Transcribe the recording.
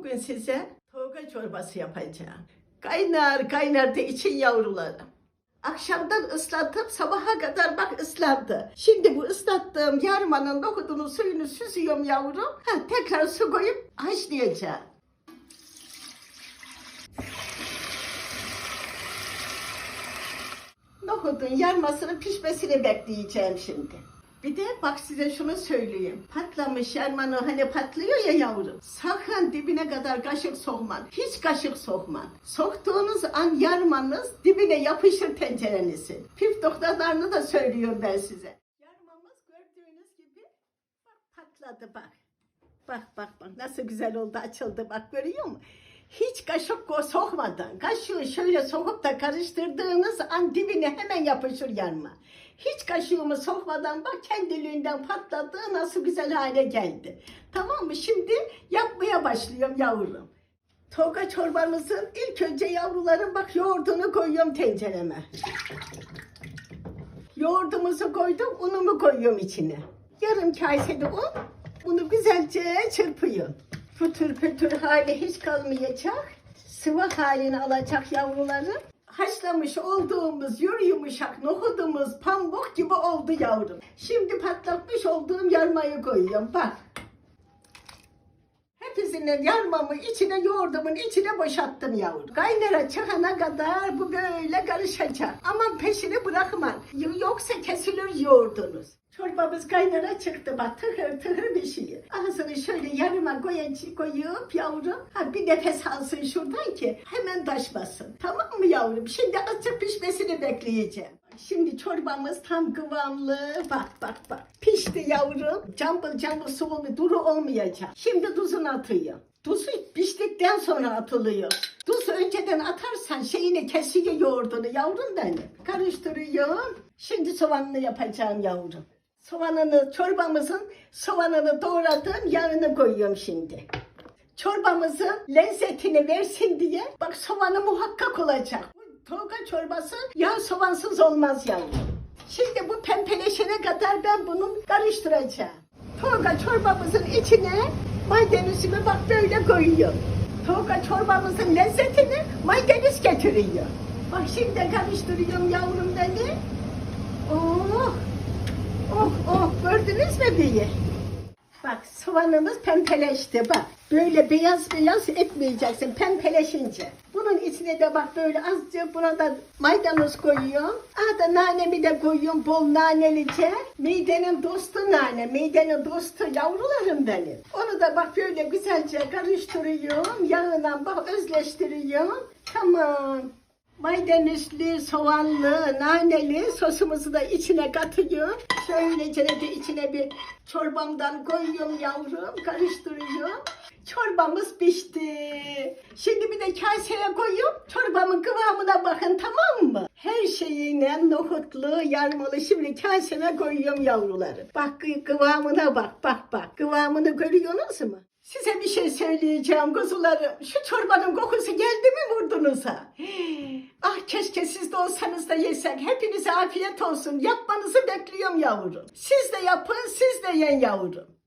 Bugün size toga çorbası yapacağım. Kaynar kaynar da için yavrularım. Akşamdan ıslatıp sabaha kadar bak ıslandı. Şimdi bu ıslattığım yarmanın nohudunun suyunu süzüyorum yavrum. Ha, tekrar su koyup haşlayacağım. Nohudun yarmasının pişmesini bekleyeceğim şimdi. Bir de bak size şunu söyleyeyim. Patlamış yarmanı hani patlıyor ya yavrum. Sakın dibine kadar kaşık sokman. Hiç kaşık sokman. Soktuğunuz an yarmanız dibine yapışır tencerenizin. Püf noktalarını da söylüyorum ben size. Yarmamız gördüğünüz gibi patladı bak. Bak bak bak nasıl güzel oldu açıldı bak görüyor musun? Hiç kaşık sokmadan, kaşığı şöyle sokup da karıştırdığınız an dibine hemen yapışır yarma. Hiç kaşığımı sokmadan bak kendiliğinden patladı nasıl güzel hale geldi. Tamam mı? Şimdi yapmaya başlıyorum yavrum. Toga çorbamızın ilk önce yavruların bak yoğurdunu koyuyorum tencereme. Yoğurdumuzu koydum, unumu koyuyorum içine. Yarım kasede un, bunu güzelce çırpıyorum. Pütür pütür hali hiç kalmayacak. Sıvı halini alacak yavrularım. Haşlamış olduğumuz yürü yumuşak nohudumuz pamuk gibi oldu yavrum. Şimdi patlatmış olduğum yarmayı koyuyorum. Bak. Hepsinin yarmamı içine yoğurdumun içine boşalttım yavrum. Kaynara çıkana kadar bu böyle karışacak. Aman peşini bırakma. Yoksa kesilir yoğurdunuz. Çorbamız kaynara çıktı bak tıhır tıhır bir şey. Ağzını şöyle yarıma koyacak koyup yavrum. Ha bir nefes alsın şuradan ki hemen taşmasın. Tamam mı yavrum? Şimdi azıcık pişmesini bekleyeceğim. Şimdi çorbamız tam kıvamlı. Bak bak bak. Pişti yavrum. Cambıl cambıl soğulu duru olmayacak. Şimdi tuzunu atıyorum. Tuzu piştikten sonra atılıyor. Tuz önceden atarsan şeyini kesiyor yoğurdunu yavrum benim. Karıştırıyorum. Şimdi soğanını yapacağım yavrum. Soğanını, çorbamızın soğanını doğradım, yağını koyuyorum şimdi. Çorbamızın lezzetini versin diye bak soğanı muhakkak olacak. Bu toga çorbası yağ soğansız olmaz yavrum. Şimdi bu pembeleşene kadar ben bunu karıştıracağım. Toga çorbamızın içine maydanozunu bak böyle koyuyorum. Toga çorbamızın lezzetini maydanoz getiriyor. Bak şimdi karıştırıyorum yavrum beni. Oh, oh, oh gördünüz mü beni? Bak soğanımız pembeleşti bak. Böyle beyaz beyaz etmeyeceksin pembeleşince. Bunun içine de bak böyle azıcık buna da maydanoz koyuyorum. Aa da nanemi de koyuyorum bol nanelice. Midenin dostu nane, midenin dostu yavrularım benim. Onu da bak böyle güzelce karıştırıyorum. Yağına bak özleştiriyorum. Tamam. Maydanozlu, soğanlı, naneli sosumuzu da içine katıyorum. Şöylece de içine bir çorbamdan koyuyorum yavrum, karıştırıyorum. Çorbamız pişti. Şimdi bir de kaseye koyuyorum. Çorbamın kıvamına bakın tamam mı? Her şeyine nohutlu, yarmalı. Şimdi kaseme koyuyorum yavruları. Bak kı- kıvamına bak, bak bak. Kıvamını görüyorsunuz mu? Size bir şey söyleyeceğim kuzularım. Şu çorbanın kokusu geldi mi burnunuza? Keşke siz de olsanız da yesek. Hepinize afiyet olsun. Yapmanızı bekliyorum yavrum. Siz de yapın, siz de yen yavrum.